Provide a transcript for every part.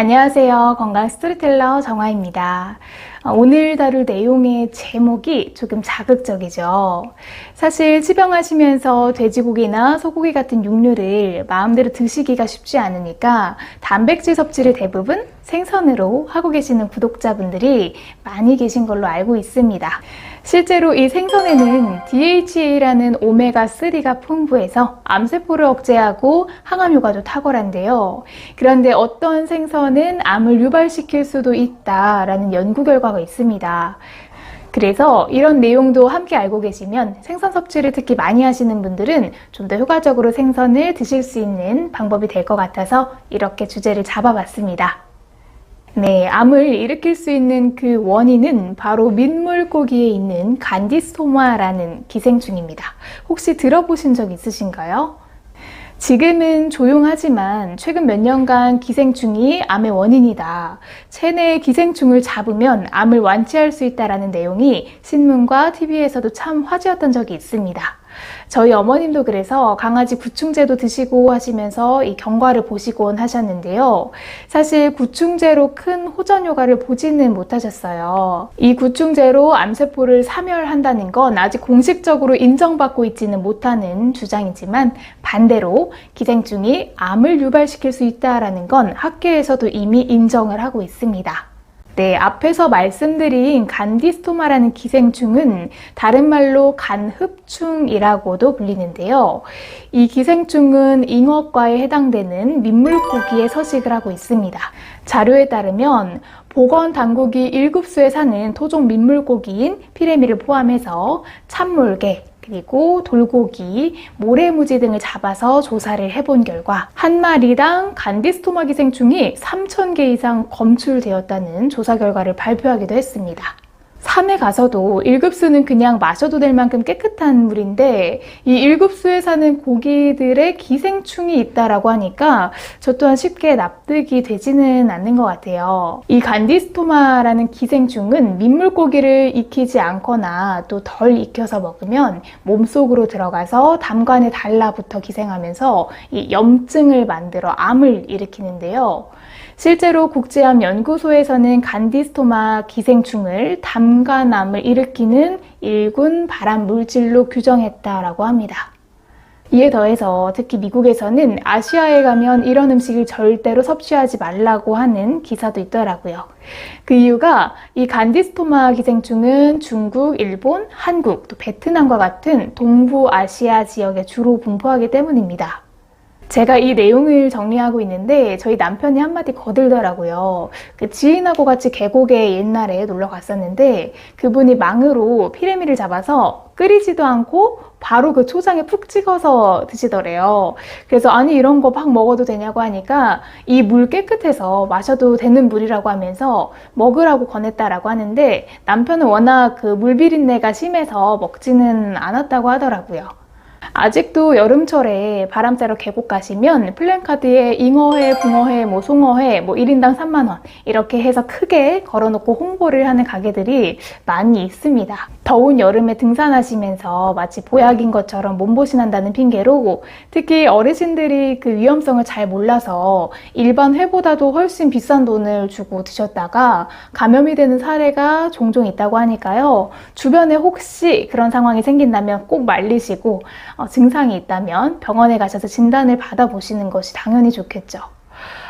안녕하세요. 건강 스토리텔러 정화입니다. 어, 오늘 다룰 내용의 제목이 조금 자극적이죠. 사실 치병하시면서 돼지고기나 소고기 같은 육류를 마음대로 드시기가 쉽지 않으니까 단백질 섭취를 대부분 생선으로 하고 계시는 구독자분들이 많이 계신 걸로 알고 있습니다. 실제로 이 생선에는 DHA라는 오메가3가 풍부해서 암세포를 억제하고 항암 효과도 탁월한데요. 그런데 어떤 생선 은 암을 유발시킬 수도 있다라는 연구 결과가 있습니다. 그래서 이런 내용도 함께 알고 계시면 생선 섭취를 특히 많이 하시는 분들은 좀 더 효과적으로 생선을 드실 수 있는 방법이 될 것 같아서 이렇게 주제를 잡아봤습니다. 네, 암을 일으킬 수 있는 그 원인은 바로 민물고기에 있는 간디스토마라는 기생충입니다. 혹시 들어보신 적 있으신가요? 지금은 조용하지만 최근 몇 년간 기생충이 암의 원인이다. 체내의 기생충을 잡으면 암을 완치할 수 있다라는 내용이 신문과 TV에서도 참 화제였던 적이 있습니다. 저희 어머님도 그래서 강아지 구충제도 드시고 하시면서 이 경과를 보시곤 하셨는데요. 사실 구충제로 큰 호전 효과를 보지는 못하셨어요. 이 구충제로 암세포를 사멸한다는 건 아직 공식적으로 인정받고 있지는 못하는 주장이지만 반대로 기생충이 암을 유발시킬 수 있다라는 건 학계에서도 이미 인정을 하고 있습니다. 네, 앞에서 말씀드린 간디스토마라는 기생충은 다른 말로 간흡충이라고도 불리는데요. 이 기생충은 잉어과에 해당되는 민물고기에 서식을 하고 있습니다. 자료에 따르면 보건 당국이 1급수에 사는 토종 민물고기인 피레미를 포함해서 참물개, 그리고 돌고기, 모래무지 등을 잡아서 조사를 해본 결과 한 마리당 간디스토마 기생충이 3,000개 이상 검출되었다는 조사 결과를 발표하기도 했습니다. 산에 가서도 1급수는 그냥 마셔도 될 만큼 깨끗한 물인데 이 1급수에 사는 고기들의 기생충이 있다라고 하니까 저 또한 쉽게 납득이 되지는 않는 것 같아요. 이 간디스토마라는 기생충은 민물고기를 익히지 않거나 또 덜 익혀서 먹으면 몸속으로 들어가서 담관에 달라붙어 기생하면서 이 염증을 만들어 암을 일으키는데요. 실제로 국제암 연구소에서는 간디스토마 기생충을 담 간암을 일으키는 일군 발암 물질로 규정했다라고 합니다. 이에 더해서 특히 미국에서는 아시아에 가면 이런 음식을 절대로 섭취하지 말라고 하는 기사도 있더라고요. 그 이유가 이 간디스토마 기생충은 중국, 일본, 한국, 또 베트남과 같은 동부아시아 지역에 주로 분포하기 때문입니다. 제가 이 내용을 정리하고 있는데 저희 남편이 한마디 거들더라고요. 그 지인하고 같이 계곡에 옛날에 놀러 갔었는데 그분이 망으로 피레미를 잡아서 끓이지도 않고 바로 그 초장에 푹 찍어서 드시더래요. 그래서 아니 이런 거 막 먹어도 되냐고 하니까 이 물 깨끗해서 마셔도 되는 물이라고 하면서 먹으라고 권했다라고 하는데 남편은 워낙 그 물 비린내가 심해서 먹지는 않았다고 하더라고요. 아직도 여름철에 바람 쐬러 계곡 가시면 플랜카드에 잉어회, 붕어회, 뭐 송어회 뭐 1인당 3만 원 이렇게 해서 크게 걸어놓고 홍보를 하는 가게들이 많이 있습니다. 더운 여름에 등산하시면서 마치 보약인 것처럼 몸보신한다는 핑계로 특히 어르신들이 그 위험성을 잘 몰라서 일반 회보다도 훨씬 비싼 돈을 주고 드셨다가 감염이 되는 사례가 종종 있다고 하니까요. 주변에 혹시 그런 상황이 생긴다면 꼭 말리시고 어, 증상이 있다면 병원에 가셔서 진단을 받아보시는 것이 당연히 좋겠죠.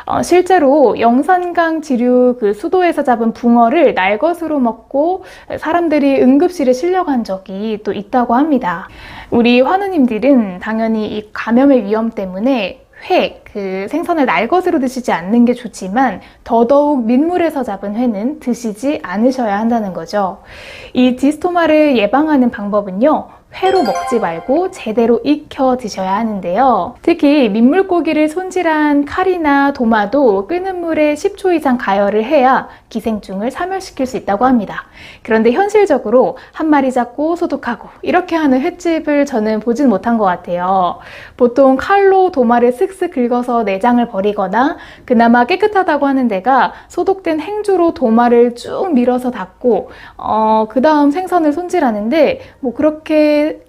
어, 실제로 영산강 지류 그 수도에서 잡은 붕어를 날것으로 먹고 사람들이 응급실에 실려간 적이 또 있다고 합니다. 우리 환우님들은 당연히 이 감염의 위험 때문에 회, 그 생선을 날것으로 드시지 않는 게 좋지만 더더욱 민물에서 잡은 회는 드시지 않으셔야 한다는 거죠. 이 디스토마를 예방하는 방법은요. 회로 먹지 말고 제대로 익혀 드셔야 하는데요. 특히 민물고기를 손질한 칼이나 도마도 끓는 물에 10초 이상 가열을 해야 기생충을 사멸시킬 수 있다고 합니다. 그런데 현실적으로 한 마리 잡고 소독하고 이렇게 하는 횟집을 저는 보진 못한 것 같아요. 보통 칼로 도마를 쓱쓱 긁어서 내장을 버리거나 그나마 깨끗하다고 하는 데가 소독된 행주로 도마를 쭉 밀어서 닦고 어, 그 다음 생선을 손질하는데 뭐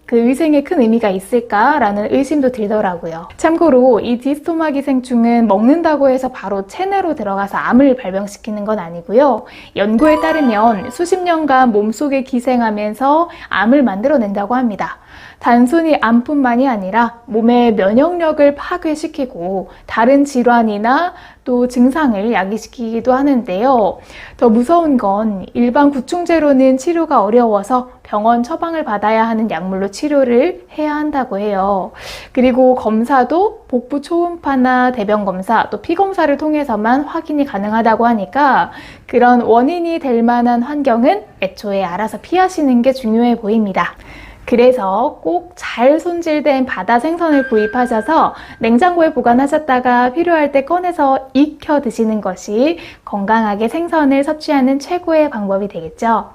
그 위생에 큰 의미가 있을까라는 의심도 들더라고요. 참고로 이 디스토마 기생충은 먹는다고 해서 바로 체내로 들어가서 암을 발병시키는 건 아니고요. 연구에 따르면 수십 년간 몸속에 기생하면서 암을 만들어낸다고 합니다. 단순히 암뿐만이 아니라 몸의 면역력을 파괴시키고 다른 질환이나 또 증상을 야기시키기도 하는데요. 더 무서운 건 일반 구충제로는 치료가 어려워서 병원 처방을 받아야 하는 약물로 치료를 해야 한다고 해요. 그리고 검사도 복부 초음파나 대변 검사 또 피 검사를 통해서만 확인이 가능하다고 하니까 그런 원인이 될 만한 환경은 애초에 알아서 피하시는 게 중요해 보입니다. 그래서 꼭 잘 손질된 바다 생선을 구입하셔서 냉장고에 보관하셨다가 필요할 때 꺼내서 익혀 드시는 것이 건강하게 생선을 섭취하는 최고의 방법이 되겠죠.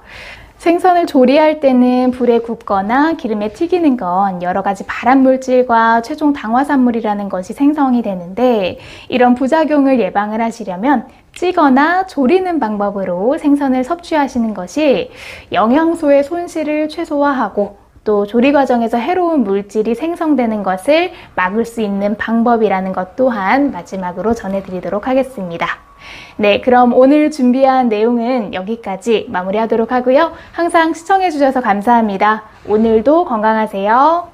생선을 조리할 때는 불에 굽거나 기름에 튀기는 건 여러 가지 발암 물질과 최종 당화산물이라는 것이 생성이 되는데 이런 부작용을 예방을 하시려면 찌거나 조리는 방법으로 생선을 섭취하시는 것이 영양소의 손실을 최소화하고 또 조리 과정에서 해로운 물질이 생성되는 것을 막을 수 있는 방법이라는 것 또한 마지막으로 전해드리도록 하겠습니다. 네, 그럼 오늘 준비한 내용은 여기까지 마무리하도록 하고요. 항상 시청해주셔서 감사합니다. 오늘도 건강하세요.